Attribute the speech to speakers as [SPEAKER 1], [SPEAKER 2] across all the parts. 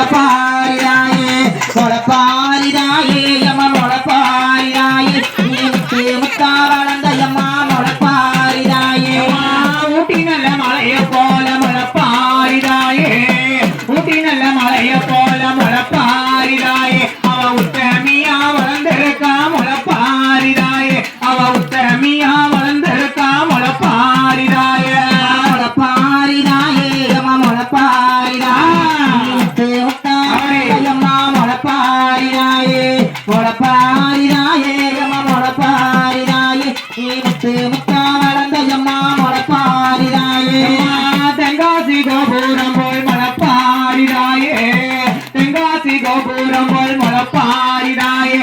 [SPEAKER 1] ¡Hola, paria! ¡Hola! சீனித்து முத்தா வளர்ந்தயம்மா மலப்பாரிதாயே
[SPEAKER 2] தெங்காசி கோபுரம் போல் மலப்பாரிதாயே தெங்காசி கோபுரம் போல் மலப்பாரிதாயே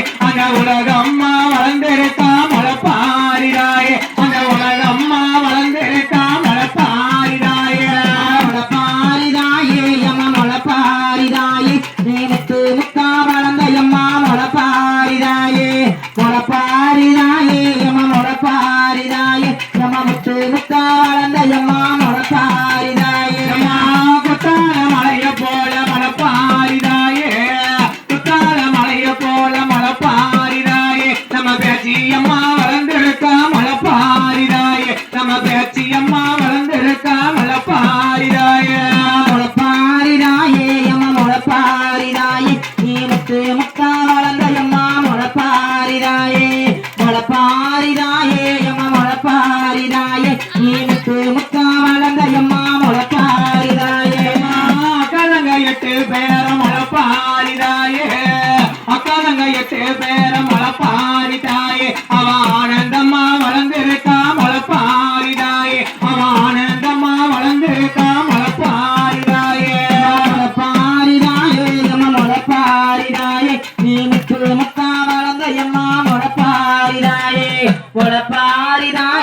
[SPEAKER 2] விழுத்தாளந்தையம் மலப்பாரிதாயே
[SPEAKER 1] அக்கா
[SPEAKER 2] தங்க எட்டு பேர மலப்பாரிதாயே அவ ஆனந்தம்மா வளர்ந்திருக்கா மலப்பாரிதாயே அவ ஆனந்தம்மா வளர்ந்திருக்கா மலப்பாரிதாயே
[SPEAKER 1] மலப்பாரிதாயே நம்ம மலப்பாரிதாயே நீ முத்து முத்தா வளர்ந்த எம்மா மலப்பாரிதாயே மலப்பாரிதாயே